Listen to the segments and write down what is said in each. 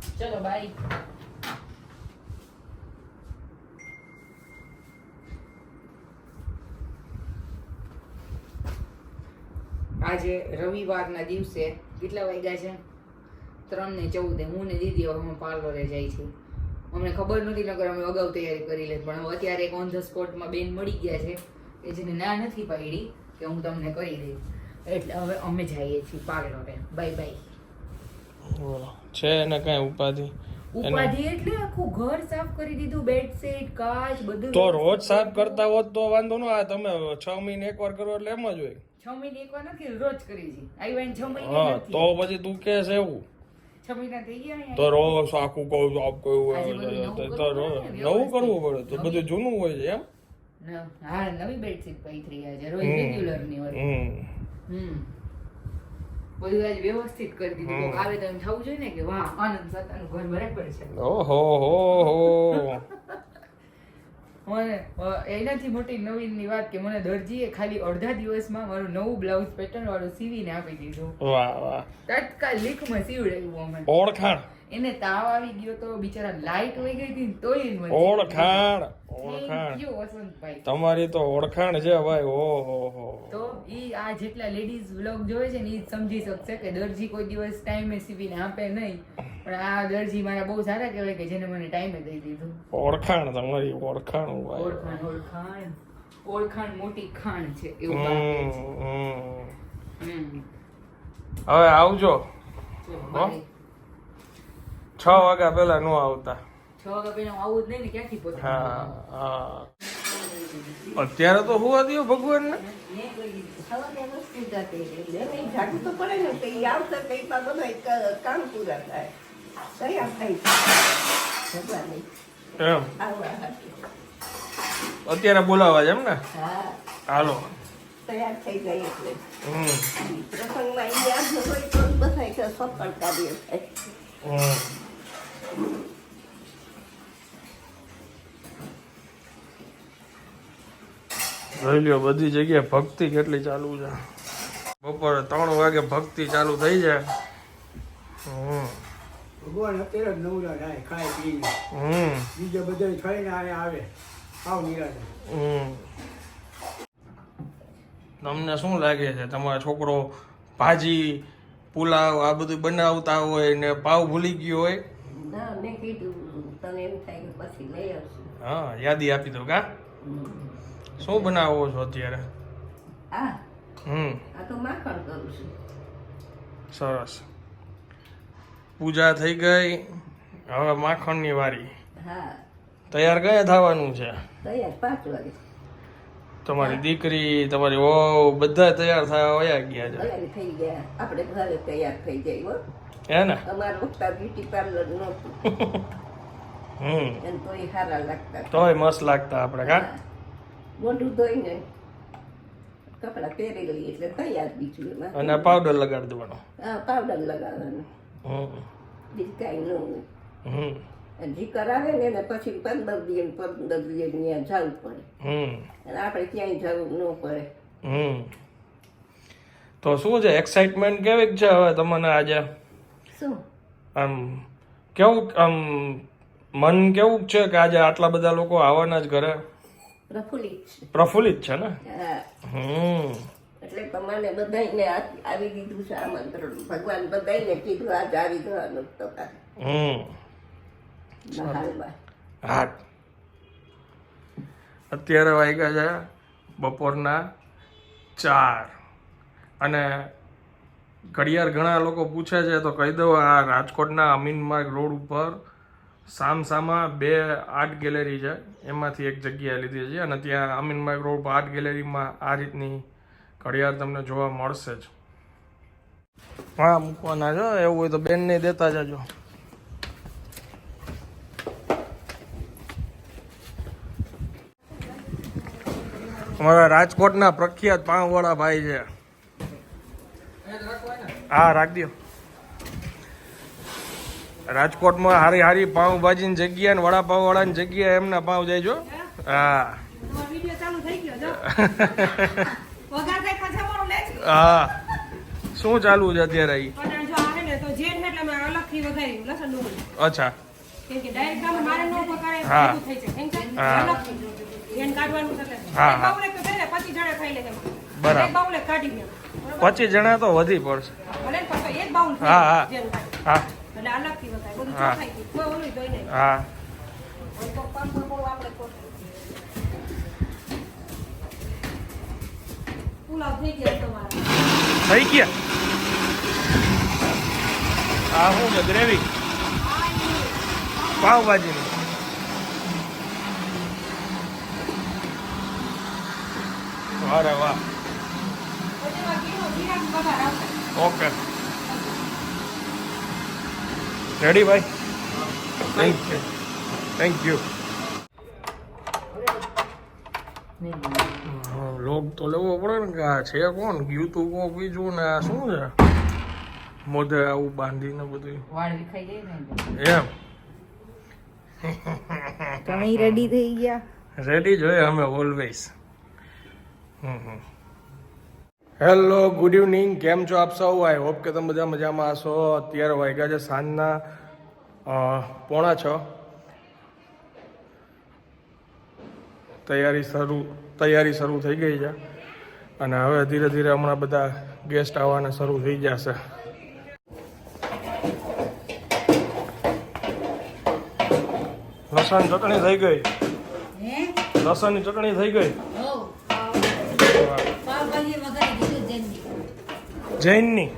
ચલો બાય આજે રવિવારના દિવસે કેટલા વાગ્યા છે? ત્રણ ને ચૌદે. હું ને દીદી હવે અમે પાર્લરે જાય છે અમને ખબર નથી નકર અમે અગાઉ તૈયારી કરી લે પણ હવે અત્યારે એક ઓન ધ સ્પોટમાં બેન મળી ગયા છે કે જેને ના નથી પાડી કે હું તમને કરી દઈશ. એટલે હવે અમે જઈએ છીએ પાર્લરે. બાય બાય છે ને કઈ ઉપાધિ? ઉપાધિ એટલે આખું ઘર સાફ કરી દીધું બેડશીટ કાચ બધું તો રોજ સાફ કરતા હોત તો વાંધો ન આ તમે છ મહિને એકવાર કરો એટલે એમ જ હોય. છ મહિને એકવાર નથી રોજ કરી છે. આવી છ મહિને હા તો પછી તું કે છે એવું. છ મહિના થઈ ગયા તો રોજ આખું કહું આજે કહ્યું તો નવું કરવું પડે તો બધું જૂનું હોય છે એમ? હા નવી બેડશીટ પઈ થઈ ગયા છે રોજ રેગ્યુલરની હોય. હમ. હમ. બધું આજ વ્યવસ્થિત કરી દીધું આવે તો એમ થવું જોઈએ ને કે વાહ આનંદ સત્તાનું ઘર બરાબર છે. ઓહો હો હો. મને એનાથી મોટી નવીનની વાત કે મને દરજીએ ખાલી અડધા દિવસમાં મારું નવું બ્લાઉઝ પેટર્ન વાળું સીવીને આપી દીધું. વાહ વાહ. તાત્કાલિકમાં સીવડાવ્યું અમે ઓળખાણ. એને તાવ આવી ગયો તો બિચારા લાઈટ વહી ગઈ હતી તોય ઓળખાણ ઓળખાણ. તમારી તો ઓળખાણ છે ભાઈ ઓહો હો. તો ઈ આ જેટલા લેડીઝ વ્લોગ જોવે છે ને ઈ સમજી શકશે કે દરજી કોઈ દિવસ ટાઈમે સીવીને આપે નહીં. પણ આ દરજી મારા બહુ સારા કહેવાય કે જેને મને ટાઈમે દઈ દીધું. ઓળખાણ તમારી ઓળખાણ ભાઈ. ઓળખાણ ઓળખાણ. ઓળખાણ મોટી ખાણ છે એવું. હવે આવજો. હો? છ વાગ્યા પહેલા નો આવતા. છ વાગ્યા પહેલા આવું જ ને ક્યાંથી પોતે હા હા. અત્યારે તો હોવા દો ભગવાન ને એમ. અત્યારે બોલાવા છે એમ ને? હાલો. તૈયાર થઈ ગઈ એટલે હમ. પ્રસંગમાં ઈ યાદ હોય તો બધા કે સફળ કાર્ય થાય હમ. જોઈ લ્યો બધી જગ્યાએ ભક્તિ કેટલી ચાલુ છે. બપોરે ત્રણ વાગે ભક્તિ ચાલુ થઈ જાય. ભગવાન અત્યારે જ નવરા થાય ખાય પીને. હમ. બીજા બધા ખાઈને આને આવે. આવ હમ. તમને શું લાગે છે? તમારો છોકરો ભાજી પુલાવ આ બધું બનાવતા હોય ને પાવ ભૂલી ગયો હોય? ના મેં કીધું તને એમ થાય કે પછી લઈ આવશું. હા યાદી આપી દો કા? શું બનાવો છો અત્યારે? આ? હમ. આ તો માખણ કરું છું. સરસ. પૂજા થઈ ગઈ હવે માખણની વારી. હા. તૈયાર કયા થવાનું છે? તૈયાર પાંચ વાગે. તમારી દીકરી તમારી વહુ બધા તૈયાર થયા વયા ગયા છે? થઈ ગયા. આપણે ઘરે તૈયાર થઈ જાય હો ને? તમારું વખતા બ્યુટી પાર્લર નહોતું. હમ. અને તોય સારા લાગતા. તોય મસ્ત લાગતા આપણે કા. મોઢું ધોઈને કપડાં પહેરી લઈએ એટલે તૈયાર બીજું એમાં. અને પાવડર લગાડી દેવાનો. હા પાવડર લગાડવાનો. હમ. બીજું કાંઈ ન હમ. જી કરાવે ને એને પછી પંદર દિવસ પંદર દિવસ ત્યાં જવું પડે. હમ. અને આપણે ક્યાંય જવું ન પડે. હમ. તો શું છે? એક્સાઇટમેન્ટ કેવી છે હવે તમને આજે? શું? આમ કેવું આમ મન કેવું છે કે આજે આટલા બધા લોકો આવવાના જ ઘરે? પ્રફુલ્લિત છે. પ્રફુલ્લિત છે ને? હમ. એટલે તમારે બધાને આવી દીધું છે આમંત્રણ. ભગવાન બધાને કીધું આજ આવી જવાનું તો હમ. હા. અત્યારે વાગ્યા છે બપોરના ચાર. અને ઘડિયાળ ઘણા લોકો પૂછે છે, તો કહી દઉં, આ રાજકોટના અમીન માર્ગ રોડ ઉપર સામસામા બે આર્ટ ગેલેરી છે, એમાંથી એક જગ્યાએ લીધી છે અને ત્યાં અમીન માર્ગ રોડ પર આર્ટ ગેલેરીમાં આ રીતની ઘડિયાળ તમને જોવા મળશે જ. હા, મૂકવાના જો એવું હોય તો બેનને દેતા જજો. અમારા રાજકોટના પ્રખ્યાત પાઉંવાળા ભાઈ છે. હા રાખ દો રાજકોટમાં હારી હારી પાઉંભાજીની જગ્યા ને વડાપાઉં વાળાની જગ્યા એમના પાઉં જાય જો. હા? હા. શું ચાલુ છે અત્યારે અચ્છા. હા. હા. હા. બરાબર. પચીસ જણા તો વધી પડશે. હા, હા. હા. હા. હા. થઈ ગયા આ શું છે ગ્રેવી? પાવભાજીનું. અરે વાહ પછી એમાં ઘીનો જીરાનો વઘાર આવશે. ઓકે. રેડી ભાઈ? થેન્ક યુ થેન્ક યુ લોગ તો લેવો પડે ને કે આ છે કોણ? ગયું તું કોક બીજું ને આ શું છે? મોઢે આવું બાંધીને બધું. એમ. તમે રેડી થઈ ગયા. રેડી જોઈએ અમે ઓલવેઝ હેલો ગુડ ઇવનિંગ કેમ છો આપ સૌ? આઈ હોપ કે તમે બધા મજામાં હશો. અત્યારે વાગ્યા છે સાંજના પોણા છ. તૈયારી શરૂ તૈયારી શરૂ થઈ ગઈ છે. અને હવે ધીરે ધીરે હમણાં બધા ગેસ્ટ આવવાના શરૂ થઈ જશે લસણ ચટણી થઈ ગઈ. લસણની ચટણી થઈ ગઈ? જૈનની.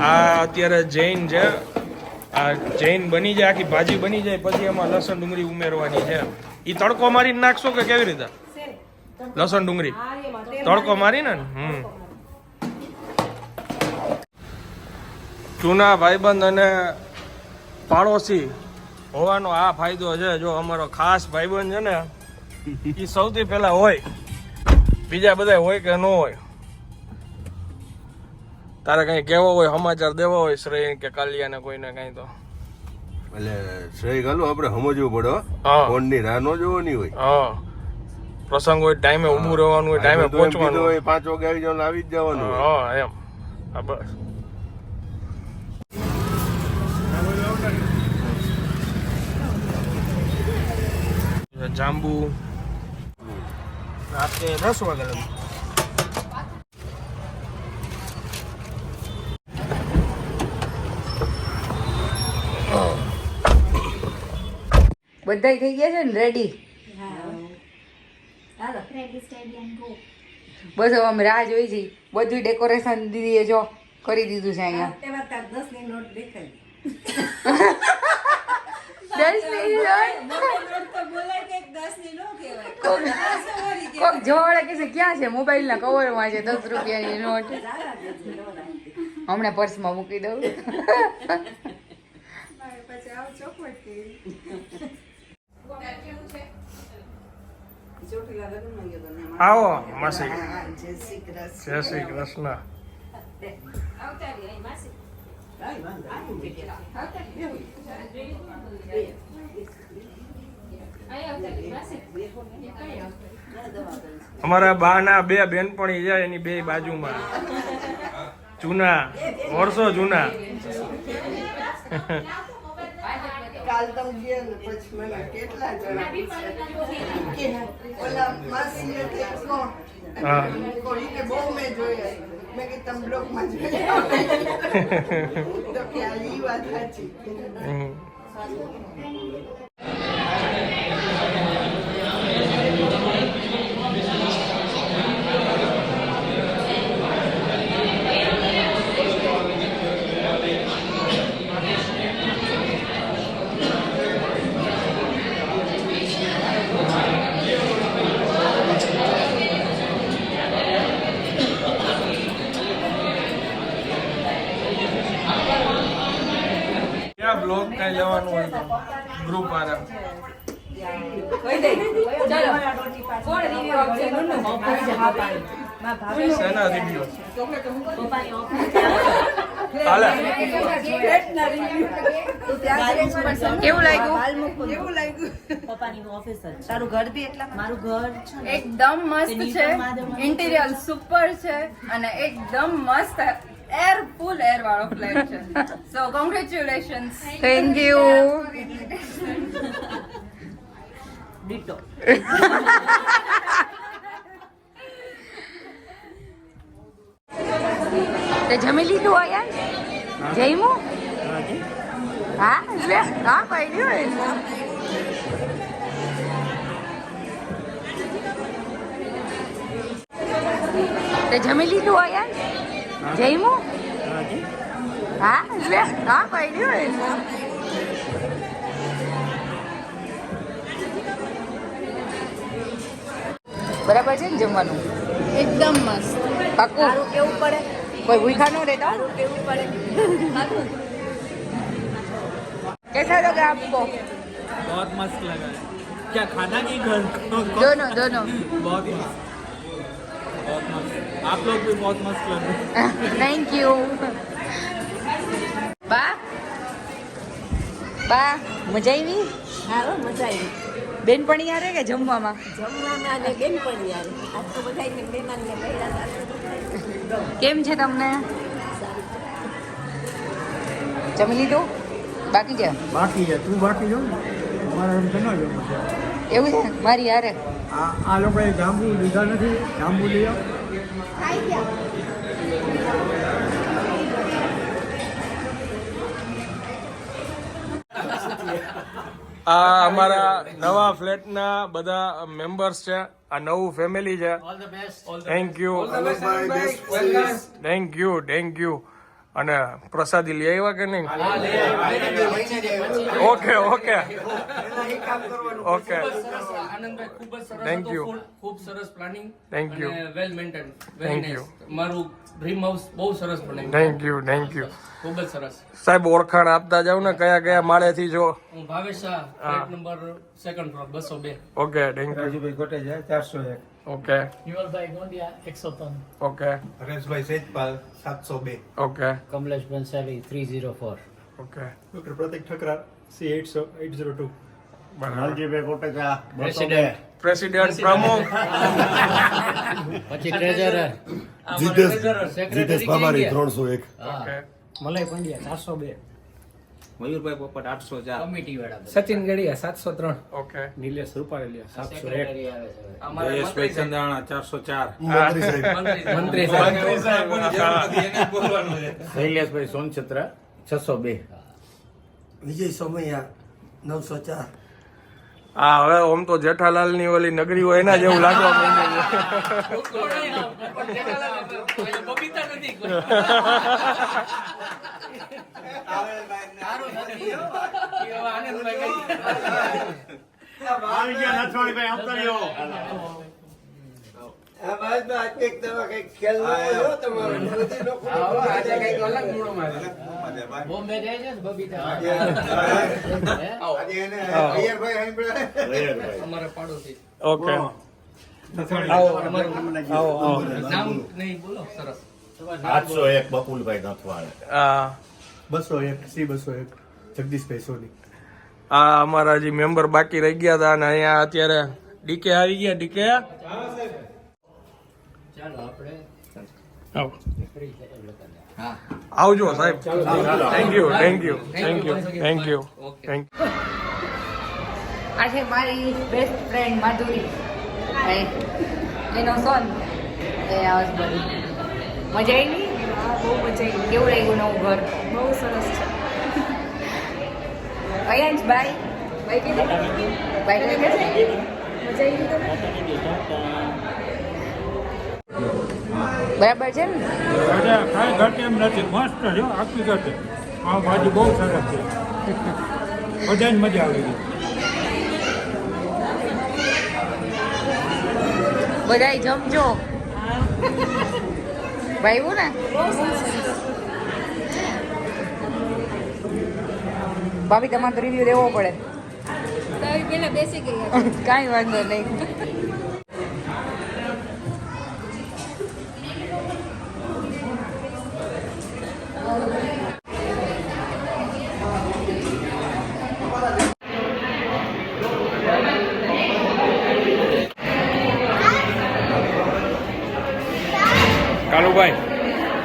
આ અત્યારે જૈન છે. આ જૈન બની જાય આખી ભાજી બની જાય પછી એમાં લસણ ડુંગળી ઉમેરવાની છે. એ તડકો મારીને નાખશો કે કેવી રીતે? લસણ ડુંગળી. તડકો મારીને ને? હમ. જૂના ભાઈબંધ અને પાડોશી હોવાનો આ ફાયદો છે જો અમારો ખાસ ભાઈબંધ છે ને એ સૌથી પહેલા હોય. બીજા બધા હોય કે ન હોય. તારે કઈ કેવો હોય સમાચાર દેવો હોય શ્રેય કે કાલિયાને કોઈને કઈ તો. એટલે શ્રેય ગાલું આપણે સમજવું પડે ફોન હા. ફોનની રાહ નો જોવાની હોય. હા. પ્રસંગ હોય ટાઈમે ઊભું રહેવાનું હોય ટાઈમે પહોંચવાનું હોય, પાંચ વાગે આવી જવાનું આવી જ જવાનું હોય. હા એમ. હા બસ. જાંબુ. રાતે દસ વાગે લગી બધાય થઈ ગયા છે ને રેડી બસ હવે અમે રાહ જોઈ છી. બધું ડેકોરેશન દીદીએ જો. કરી દીધું છે અહીંયા તેમાં તાર દસની નોટ દેખાય દસની કોક કોક જોવાળે કે ક્યાં છે? મોબાઈલ ના કવરમાં છે દસ રૂપિયાની નોટ. હમણાં પર્સમાં મૂકી દઉં. આવો માસી. જય શ્રી કૃષ્ણ. જય શ્રી કૃષ્ણ. અમારા બાના બે બેનપણી જાય એની બે બાજુમાં. જૂના વર્ષો જૂના. કાલ તમે ગયા ને પછી મને કેટલા જણા ઓલા માસી એટલે કોણ હા. બહુ મેં જોયા. મેં કે તમે બ્લોકમાં જોયા તો કે આ ઈ વાત સાચી હમ. ક્યાં બ્લોગ કઈ લેવાનું હોય તો ગ્રુપ વાળા શેના રિવ્યુ કેવું લાગ્યું? પપ્પાની ઓફિસ તારું ઘર બી એટલા મારું ઘર છે એકદમ મસ્ત છે. ઇન્ટિરિયર સુપર છે. અને એકદમ મસ્ત. એર ફૂલ એર વાળો ફ્લેટ છે. So congratulations thank you ditto તે જમી લીધું આયા જઈમું હા લે હા પડ્યું તે જમી લીધું આયા જઈમું હા લે હા પડ્યું બરાબર છે ને જમવાનું? એકદમ મસ્ત. પાકું? કેવું પડે? કોઈ ભૂખા ન રહેતા કેવું પડે कैसा लगा आपको बहुत मस्त लगा है क्या खाना की घर दोनों दोनों बहुत मस्त बहुत मस्त आप लोग भी बहुत मस्त लग रहे हैं થેન્ક યુ બા બા મજા આવી હા હો, મજા આવી બેનપણી યારે કે જમવામાં જમવામાં અને બેનપણી આવી આજ તો બધાને મહેમાનને મળ્યા હતા. કેમ છે તમને? જમી લીધું? બાકી છે? બાકી છે. તું બાકી જો ને. અમારે એમ તો ન જમવું છે. એવું છે? મારી યારે આ આ લોકોએ જાંબુ લીધા નથી. જાંબુ લીધા આ અમારા નવા ફ્લેટના બધા મેમ્બર્સ છે. આ નવું ફેમિલી છે thank you thank you thank you અને પ્રસાદી લઈ આવ્યા કે નહીં? Okay okay. Okay. Thank full, ખૂબ સરસ planning thank you well maintain thank you મારું ડ્રીમ હાઉસ બહુ સરસ બને. થેન્ક યુ થેન્ક યુ ખૂબ જ સરસ. સાહેબ ઓળખાણ આપતા જાવ ને કયા કયા માળેથી જો હું Bhavesh Shah flat number second floor બસો બે. Okay thank you Rajubhai Koteja ચારસો એક. ઓકે. યુવલભાઈ ગોંડિયા એકસો ત્રણ. ઓકે. હરેશભાઈ સેજપાલ સાતસો બે. Okay. Kamlesh Bansali three zero four. Okay. Doctor Pratik Thakrar C એટસો eight zero two Laljibhai Kotecha president president પ્રમુખ. પછી ટ્રેઝરર જીતેશ જીતેશ બાબારી ત્રણસો એક. ઓકે. મલય પંડ્યા ચારસો બે. મયુરભાઈ પોપટ આઠસો ચાર. કમિટી વાળા સચિન ગઢિયા સાતસો ત્રણ. ઓકે. નિલેશ રૂપારેલિયા સાતસો એક. જયેશભાઈ મંત્રી ચારસો ચાર. મંત્રી સાહેબ. મંત્રી સાહેબ. શૈલેષભાઈ સોનછત્રા છસો બે. વિજય સોમૈયા નવસો ચાર. હા હવે ઓમ તો જેઠાલાલની ઓલી નગરી હોય એના જેવું લાગવા માંડ્યું ઓકે અમારું નામ નહીં બોલો સરસ. આઠસો એક બકુલભાઈ નથવાણ. આ બસો એક સી બસો એક જગદીશભાઈ સોની. આ અમારા જે મેમ્બર બાકી રહી ગયા હતા અને અહીંયા અત્યારે ડીકે આવી ગયા ડીકે ચાલો આપણે આવો. આવજો સાહેબ. Thank you thank you thank you thank you thank આ છે મારી બેસ્ટ ફ્રેન્ડ માધુરી. એનો સોન એ આવાજ બધી. મજા આવી બહુ મજા આવી કેવું લાગ્યું નવું ઘર? બહુ સરસ છે. અયાંશ ભાઈ ભાઈ કે ભાઈ કીધું મજા આવી બરાબર છે ને? કાંઈ ઘટે એમ નથી. મસ્ત જો આખી ઘટે. આ ભાજી બહુ સરસ છે. બધાને મજા આવી ગઈ. બધાય જમજો. ભાઈ ને? ભાભી તમારે તો રિવ્યુ દેવો પડે. બેસી ગઈ કાંઈ વાંધો નહીં. કાલુભાઈ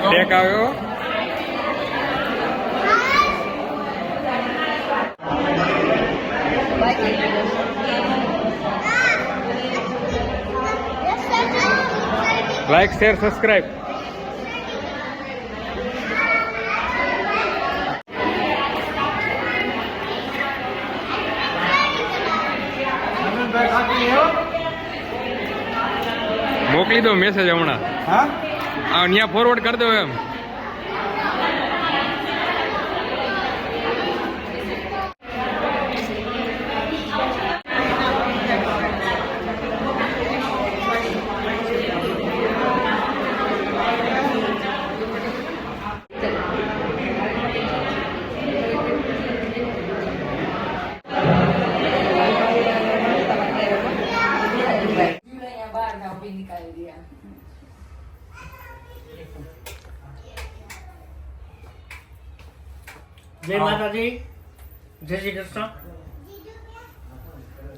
ટેક આવ્યો? લાઈક શેર સબસ્ક્રાઈબ મોકલી દો મેસેજ હમણાં. હા? આ ત્યાં ફોરવર્ડ કરી દો એમ બહાર ના ઊભી નીકાળી દીધા જય માતાજી જય શ્રી કૃષ્ણ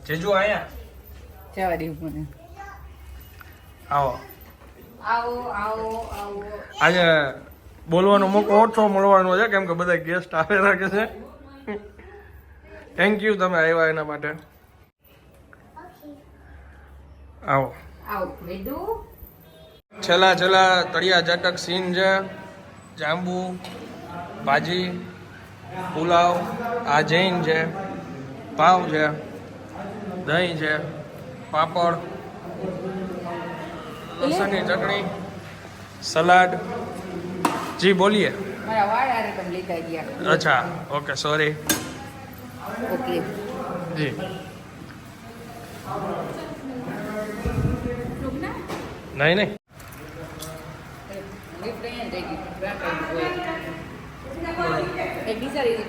જેજુ આયા જવા મને. આવો. આવો આવો આવો. આજે બોલવાનો મોકો ઓછો મળવાનો છે કેમ કે બધા ગેસ્ટ આવે રાખે છે. થેન્ક યુ તમે આવ્યા એના માટે. આવો. આવો છેલ્લા છેલ્લા તળિયા ઝટક સીન છે. જાંબુ ભાજી પુલાવ આ જૈન છે પાવ છે દહીં છે. પાપડ લસણની ચટણી સલાડ. જી બોલીએ. અચ્છા ઓકે સોરી ઓકે. જી. નહીં નહીં. એ અહીંયા થઈ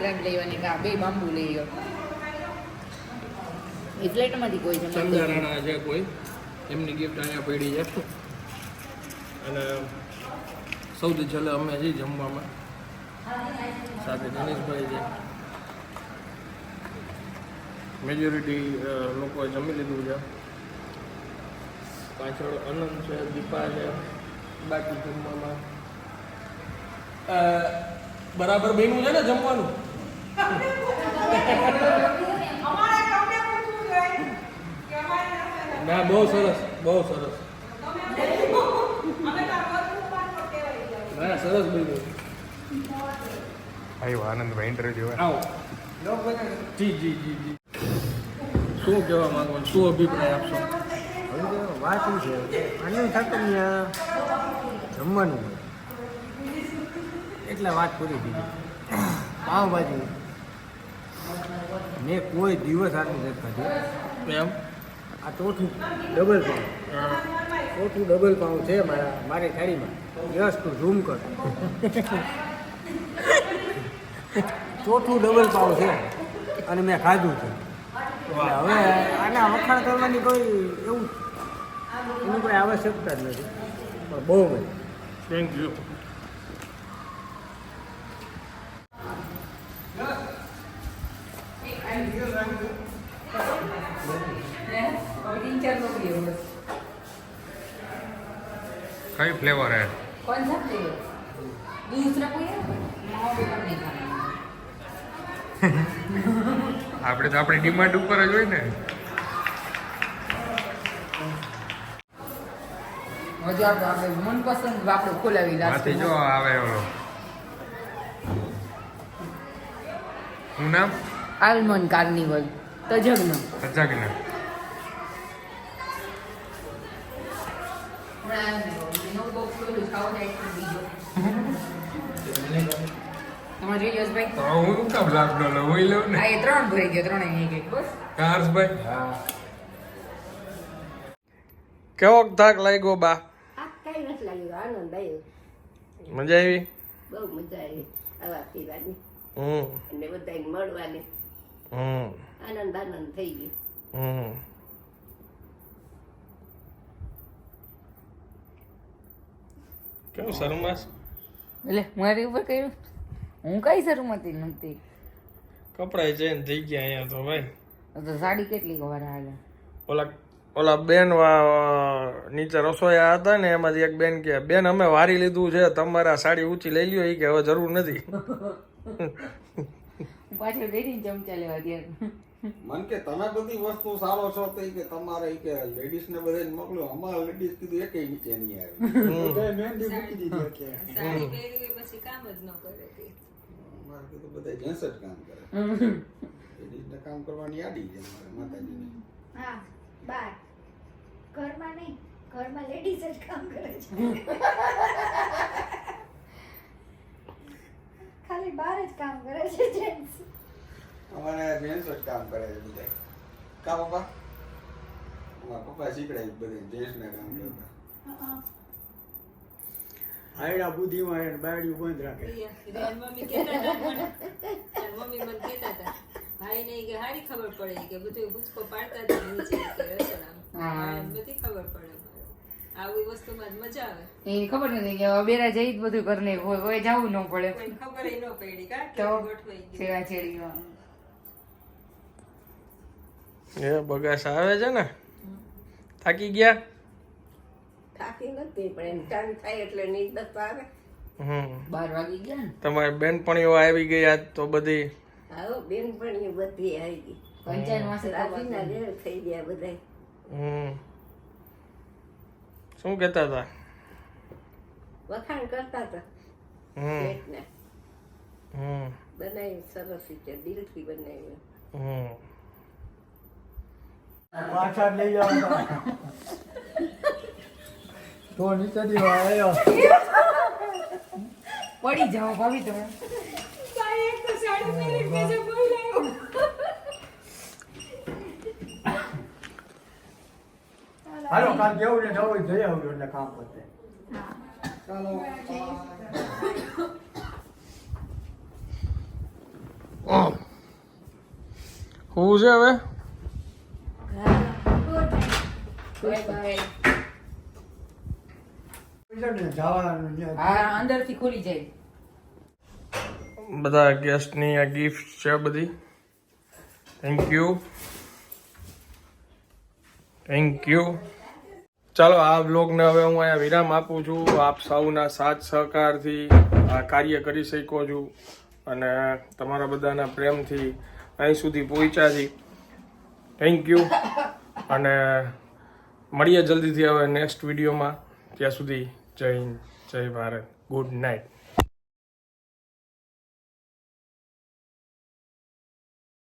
ગ્રાન્ટ એક લેવાની બે બાંબુ લઈ ગયો એ ફ્લેટમાંથી કોઈ છે ચંદ્રાણા છે કોઈ. એમની ગિફ્ટ અહીંયા પડી છે. અને સૌથી છેલ્લે અમે છીએ જમવામાં. સાથે દિનેશભાઈ છે. મેજોરિટી લોકોએ જમી લીધું છે. પાછળ અનંત છે દીપા છે. બાકી જમવામાં. બરાબર બન્યું છે ને જમવાનું? ના બહુ સરસ બહુ સરસ. ના સરસ બન્યું. આવ્યો આનંદભાઈ ઇન્ટરવ્યુ આવો. જી જી જી જી. શું કહેવા માંગો? શું અભિપ્રાય આપશો? વાત શું છે આનંદ ઠાકર જમવાનું એટલે વાત પૂરી દીધી પાવભાજી. મેં કોઈ દિવસ આટલું નથી. ખાધું એમ? આ ચોથું ડબલ પાઉં. ચોથું ડબલ પાઉં છે મારા, મારી થાળીમાં. યસ તું ઝૂમ કર. ચોથું ડબલ પાઉં છે. અને મેં ખાધું છે. હવે આના વખાણ કરવાની કોઈ એવું એની કોઈ આવશ્યકતા જ નથી. પણ બહુ થેન્ક યુ કઈ ફ્લેવર હે कौन सा फ्लेवर दूसरा कोई है माओ पेपर नहीं खाना આપણે તો આપણી ડિમાન્ડ ઉપર જ હોય ને મજા આવે આપણે મનપસંદ આપણે ખોલાવી માંથી જો આવે ઓલો શું નામ આલમંડ કાર્નિવલ તજગ્ન સજાગને જોઈએ યશભાઈ તો હું કામ લાખ ડોલર હોય લઉં ને? એ ત્રણ ભરાઈ ગયો ત્રણે એક એક બસ. કાર્સ ભાઈ. કેવો થાક લાગ્યો બા? આ કઈ નથી લાગ્યું આનંદ આવ્યો. મજા આવી? બહુ મજા આવી આવા પીવાની. હમ. અને બધાને મળવાની. હમ. આનંદ આનંદ થઈ ગયો. હમ. કેવું શરમાસ? એટલે મારી ઉપર કર્યું? હું કઈ શરૂમાંથી નથી કપડાય ચેન્જ થઈ ગયા અહીંયા તો ભાઈ. તો સાડી કેટલી વાર હાલે? ઓલા ઓલા બેન વા- નીચે રસોયા હતા ને એમાંથી એક બેન કે બેન અમે વારી લીધું છે તમારા સાડી ઊંચી લઈ લ્યો. એ કે હવે જરૂર નથી. પાછળ ગઈ ચમચા લેવા ત્યારે મન કે તમે બધી વસ્તુ સારો છો તો કે તમારે કે લેડીઝ ને બધે મોકલો. અમારા લેડીઝ કીધું એકે નીચે નહીં આવે. મહેંદી મૂકી દીધી સાડી પહેરી પછી કામ જ ન કરે તે. અમારે કીધું બધા જેન્ટ્સ જ કામ કરે. લેડીઝ ને કામ કરવાની યાદી છે અમારે માતાજીની. હા બાર. ઘરમાં નહીં ઘરમાં લેડીઝ જ કામ કરે છે. ખાલી બહાર જ કામ કરે છે જેન્ટ્સ અમારે જેન્ટ્સ જ કામ કરે છે બધા કા પપ્પા? પપ્પા શીખડાય બધે જેન્ટ્સ ને કામ કરતા. આયડા બુદ્ધિમાં એને બાયડી બંધ રાખે. મમ્મી કહેતા હતા મમ્મી મને કહેતા હતા ભાઈને ઈ કે હારી ખબર પડે કે બધું ભૂચકો પાડતા હતા નીચે કે રસોડામાં. બધી ખબર પડે આવી વસ્તુમાં જ મજા આવે. એ ખબર નથી કે બેરા જઈ જ બધું કરીને કોઈ જવું ન પડે. ખબર ય ન પડી કા તો છેડા એ બગાસ આવે છે ને? થાકી ગયા? થાકી નથી પણ એમ ટાઈમ થાય એટલે નીંદ આવે. હમ. બાર વાગી ગયા ને? તમારી બેનપણીઓ આવી ગઈ આજ તો બધી. હા બેનપણીઓ બધી આવી ગઈ. પંચાયત માસે રાજીના ઘેર થઈ ગયા બધા હમ. શું કહેતા હતા? વખાણ કરતા હતા. હમ. પેટને હમ. બનાવી સરસ રીતે દિલથી બનાવી હમ. પાછા લઈ જાઓ તો નીચે દીવા આવ્યો. પડી જાઓ ભાભી તમે. હાલો કાલ જેવું ને જવું જઈ આવજો એટલે કામ પતે. શું છે હવે? બાય અંદરથી ખુલી જાય. બધા ગેસ્ટની આ ગિફ્ટ છે બધી. થેન્ક યુ થેન્ક યુ ચાલો આ બ્લોગને હવે હું અહીંયા વિરામ આપું છું. આપ સૌના સાથ સહકારથી આ કાર્ય કરી શકો છું અને તમારા બધાના પ્રેમથી અહીં સુધી પહોંચ્યા છી થેન્ક યુ અને મળીએ જલ્દીથી હવે નેક્સ્ટ વિડીયોમાં ત્યાં સુધી જય જય ભારત. Good night.